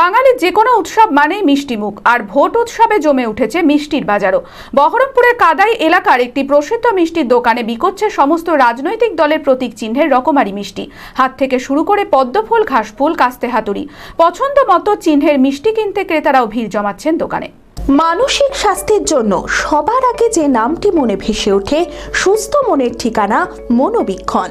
বাঙালির যে কোনো উৎসব মানেই মিষ্টি মুখ, আর ভোট উৎসবে জমে উঠেছে মিষ্টির বাজারও। বহরমপুরের কাদাই এলাকার একটি প্রসিদ্ধ মিষ্টির দোকানে বিকোচ্ছে সমস্ত রাজনৈতিক দলের প্রতীক চিহ্নের রকমারি মিষ্টি। হাত থেকে শুরু করে পদ্মফুল, ঘাসফুল, কাস্তে হাতুড়ি। পছন্দ মতো চিহ্নের মিষ্টি কিনতে ক্রেতারাও ভিড় জমাচ্ছেন দোকানে। মানসিক স্বাস্থ্যের জন্য সবার আগে যে নামটি মনে ভেসে ওঠে, সুস্থ মনের ঠিকানা মনোবীক্ষণ।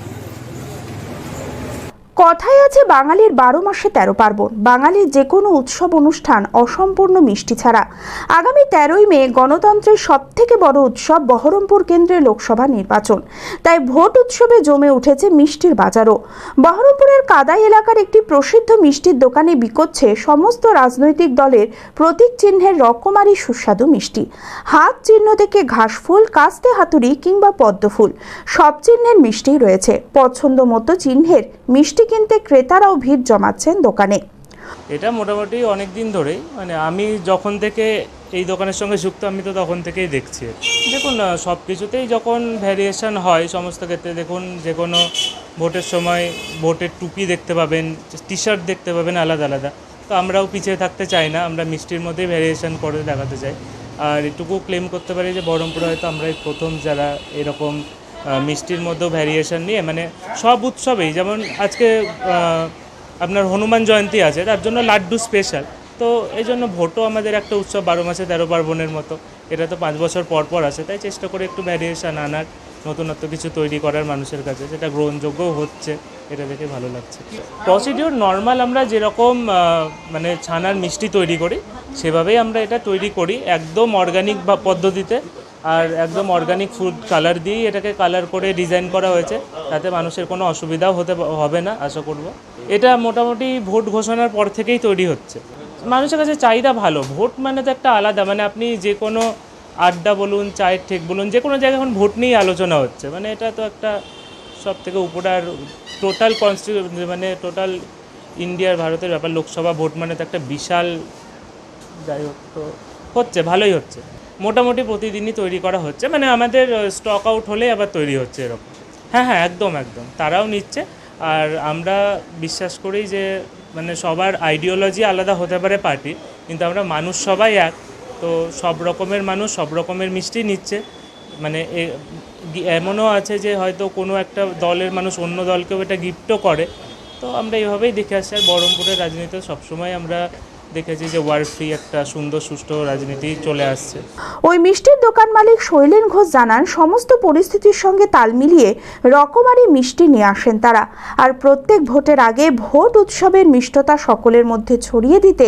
কথায় আছে বাঙালির বারো মাসে তেরো পার্বণ। বাঙালির যে কোনো উৎসব, অনুষ্ঠান অসম্পূর্ণ মিষ্টি ছাড়া। আগামী তেরোই মে গণতন্ত্রের সব থেকে বড় উৎসব বহরমপুর কেন্দ্রের লোকসভা নির্বাচন। তাই ভোট উৎসবে জমে উঠেছে মিষ্টির বাজারও। বহরমপুরের কাদাই এলাকার একটি প্রসিদ্ধ মিষ্টির দোকানে বিকোচ্ছে সমস্ত রাজনৈতিক দলের প্রতীক চিহ্নের রকমারি সুস্বাদু মিষ্টি। হাত চিহ্ন থেকে ঘাসফুল কাস্তে হাতুড়ি কিংবা পদ্মফুল সব চিহ্নের মিষ্টিই রয়েছে। পছন্দ মতো চিহ্নের মিষ্টি কিনতে ক্রেতারাও ভিড় জমাচ্ছেন দোকানে। এটা মোটামুটি অনেক দিন ধরেই মানে আমি যখন থেকে এই দোকানের সঙ্গে যুক্ত, আমি তো তখন থেকেই দেখছি। দেখুন সব কিছুতেই যখন ভ্যারিয়েশন হয় সমস্ত ক্ষেত্রে, দেখুন, যে কোনো ভোটের সময় ভোটের টুপি দেখতে পাবেন টি শার্ট দেখতে পাবেন আলাদা আলাদা। তো আমরাও পিছিয়ে থাকতে চাই না, আমরা মিষ্টির মধ্যেই ভ্যারিয়েশন করে দেখাতে চাই। আর এটুকু ক্লেম করতে পারি যে বহরমপুরে হয়তো আমরাই প্রথম যারা এরকম মিষ্টির মধ্যেও ভ্যারিয়েশন নিয়ে মানে সব উৎসবেই। যেমন আজকে আপনার হনুমান জয়ন্তী আছে, তার জন্য লাড্ডু স্পেশাল তো এই জন্য ভোটও আমাদের একটা উৎসব বারো মাসে তেরো পার্বণের মতো। এটা তো পাঁচ বছর পর পর আসে, তাই চেষ্টা করে একটু ভ্যারিয়েশন আনার, নতুনত্ব কিছু তৈরি করার মানুষের কাছে। যেটা গ্রহণযোগ্যও হচ্ছে, এটা দেখে ভালো লাগছে। প্রসিডিওর নর্মাল আমরা যেরকম মানে ছানার মিষ্টি তৈরি করি, সেভাবেই আমরা এটা তৈরি করি, একদম অর্গানিক বা পদ্ধতিতে। আর একদম অর্গানিক ফুড কালার দিয়েই এটাকে কালার করে ডিজাইন করা হয়েছে। তাতে মানুষের কোনো অসুবিধাও হতে হবে না, আশা করব। এটা মোটামুটি ভোট ঘোষণার পর থেকেই তৈরি হচ্ছে। মানুষের কাছে চাহিদা ভালো, ভোট মানে তো একটা আলাদা মানে আপনি যে কোনো আড্ডা বলুন, চায়ের ঠেক বলুন, যে কোনো জায়গায় এখন ভোট নিয়েই আলোচনা হচ্ছে। মানে এটা তো একটা সব থেকে উপরে আর টোটাল কনস্টিটিউ মানে টোটাল ইন্ডিয়ার ভারতের ব্যাপার, লোকসভা ভোট মানে তো একটা বিশাল যাই হোক, তো হচ্ছে, ভালোই হচ্ছে। মোটামুটি প্রতিদিনই তৈরি করা হচ্ছে। মানে আমাদের স্টক আউট হলে আবার তৈরি হচ্ছে এরকম। হ্যাঁ হ্যাঁ একদম একদম। তারাও নিচ্ছে। আর আমরা বিশ্বাস করি যে মানে সবার আইডিওলজি আলাদা হতে পারে পার্টি কিন্তু আমরা মানুষ সবাই এক। তো সব রকমের মানুষ সব রকমের মিষ্টি নিচ্ছে। মানে এমনও আছে যে হয়তো কোনো একটা দলের মানুষ অন্য দলকেও এটা গিফটও করে। তো আমরা এইভাবেই দেখে আসছি আর বহরমপুরের রাজনীতিতে সবসময় আমরা দেখেছি যে ওয়ার ফ্রি একটা সুন্দর সুষ্ঠু রাজনীতি চলে আসছে। ওই মিষ্টির দোকান মালিক শৈলেন ঘোষ জানান সমস্ত পরিস্থিতির সঙ্গে তাল মিলিয়ে রকমারি মিষ্টি নিয়ে আসেন তারা। আর প্রত্যেক ভোটের আগে ভোট উৎসবের মিষ্টতা সকলের মধ্যে ছড়িয়ে দিতে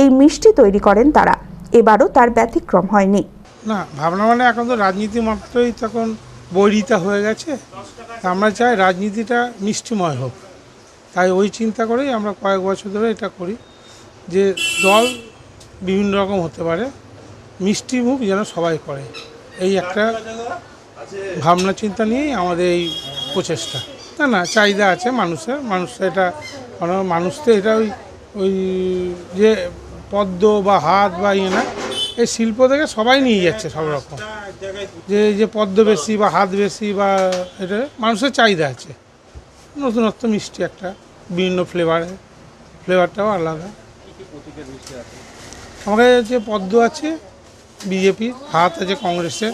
এই মিষ্টি তৈরি করেন তারা। এবারও তার ব্যতিক্রম হয়নি। না ভাবনা মানে এখন তো রাজনীতি মাত্রই তখন বৈরিতা হয়ে গেছে। আমরা চাই রাজনীতিটা মিষ্টিময় হোক। তাই ওই চিন্তা করেই আমরা কয়েক বছর ধরে এটা করি। যে দল বিভিন্ন রকম হতে পারে, মিষ্টি মুখ যেন সবাই করে। এই একটা ভাবনা চিন্তা নিয়েই আমাদের এই প্রচেষ্টা। না না, চাহিদা আছে মানুষের, মানুষ এটা মানুষ তো এটা ওই ওই যে পদ্ম বা হাত বা ইয়ে না, এই শিল্প থেকে সবাই নিয়ে যাচ্ছে সব রকম। যে যে পদ্ম বেশি বা হাত বেশি বা এটা, মানুষের চাহিদা আছে। নতুনত্ব মিষ্টি একটা, বিভিন্ন ফ্লেভারে ফ্লেভারটাও আলাদা। আমাদের যে পদ্ম আছে বিজেপির হাত আছে কংগ্রেসের।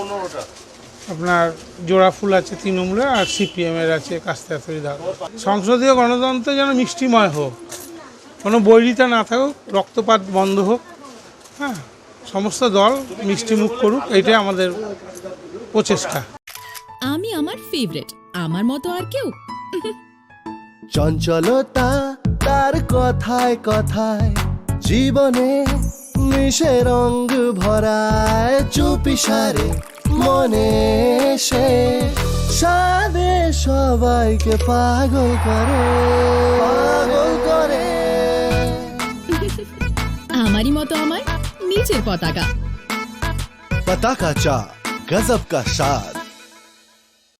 আপনার জোড়া ফুল আছে তৃণমূলের আর সিপিএমের আছে কাস্তে সংসদীয় গণতন্ত্র যেন মিষ্টিময় হোক কোনো বৈরিতা না থাকুক রক্তপাত বন্ধ হোক হ্যাঁ সমস্ত দল মিষ্টিমুখ করুক এটাই আমাদের প্রচেষ্টা। আমি আমার ফেভারিট আমার মতো আর কেউ? চঞ্চলতা তার কথায় কথায় জীবনে মিশে রং ভরায় চুপিসারে মনে সে। সাদে সবাইকে পাগল করে পাগল করে। আমারই মতো আমার নিচের পতাকা। পতাকা চা গজব কা স্বাদ